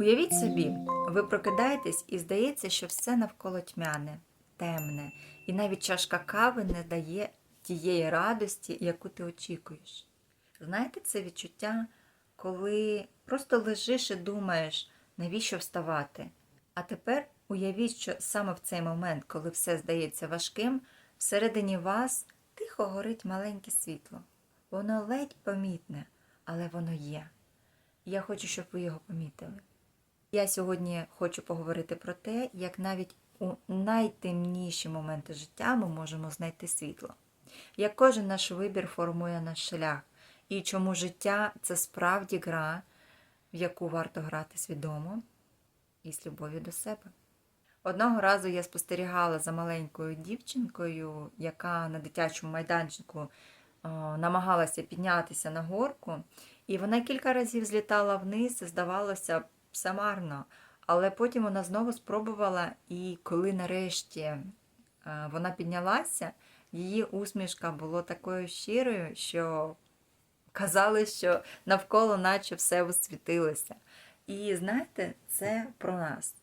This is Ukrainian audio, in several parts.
Уявіть собі, ви прокидаєтесь і здається, що все навколо тьмяне, темне, і навіть чашка кави не дає тієї радості, яку ти очікуєш. Знаєте це відчуття, коли просто лежиш і думаєш, навіщо вставати? А тепер уявіть, що саме в цей момент, коли все здається важким, всередині вас тихо горить маленьке світло. Воно ледь помітне, але воно є. Я хочу, щоб ви його помітили. Я сьогодні хочу поговорити про те, як навіть у найтемніші моменти життя ми можемо знайти світло. Як кожен наш вибір формує наш шлях, і чому життя це справді гра, в яку варто грати свідомо і з любов'ю до себе. Одного разу я спостерігала за маленькою дівчинкою, яка на дитячому майданчику намагалася піднятися на горку, і вона кілька разів злітала вниз, і здавалося, все марно. Але потім вона знову спробувала, і коли нарешті е, вона піднялася, її усмішка була такою щирою, що казали, що навколо наче все освітилося. І знаєте, це про нас.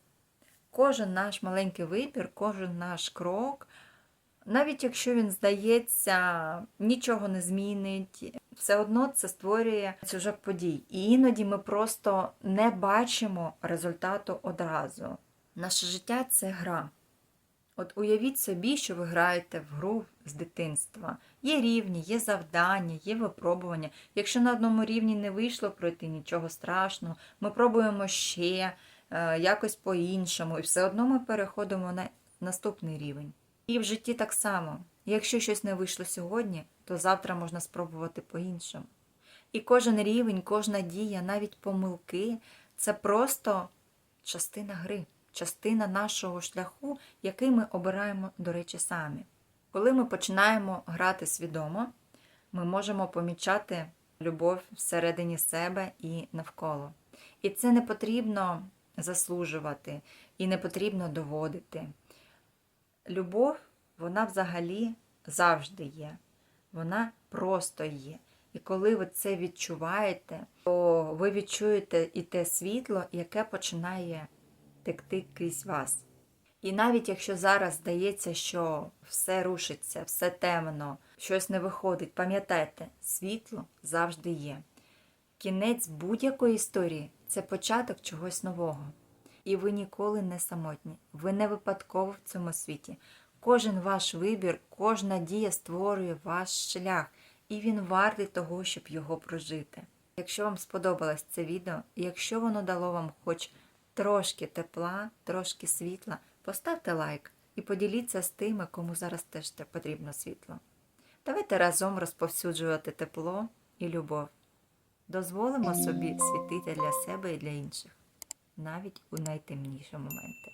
Кожен наш маленький вибір, кожен наш крок, навіть якщо він здається, нічого не змінить, все одно це створює сюжет подій. І іноді ми просто не бачимо результату одразу. Наше життя це гра. От уявіть собі, що ви граєте в гру з дитинства. Є рівні, є завдання, є випробування. Якщо на одному рівні не вийшло пройти нічого страшного, ми пробуємо ще е, якось по-іншому, і все одно ми переходимо на наступний рівень. І в житті так само. Якщо щось не вийшло сьогодні, то завтра можна спробувати по-іншому. І кожен рівень, кожна дія, навіть помилки це просто частина гри, частина нашого шляху, який ми обираємо, до речі, самі. Коли ми починаємо грати свідомо, ми можемо помічати любов всередині себе і навколо. І це не потрібно заслужувати, і не потрібно доводити. Любов, вона взагалі завжди є. Вона просто є. І коли ви це відчуваєте, то ви відчуєте і те світло, яке починає текти крізь вас. І навіть якщо зараз здається, що все рушиться, все темно, щось не виходить, пам'ятайте, світло завжди є. Кінець будь-якої історії це початок чогось нового. І ви ніколи не самотні, ви не випадково в цьому світі. Кожен ваш вибір, кожна дія створює ваш шлях, і він вартий того, щоб його прожити. Якщо вам сподобалось це відео, і якщо воно дало вам хоч трошки тепла, трошки світла, поставте лайк і поділіться з тими, кому зараз теж потрібно світло. Давайте разом розповсюджувати тепло і любов. Дозволимо собі світити для себе і для інших, навіть у найтемніші моменти.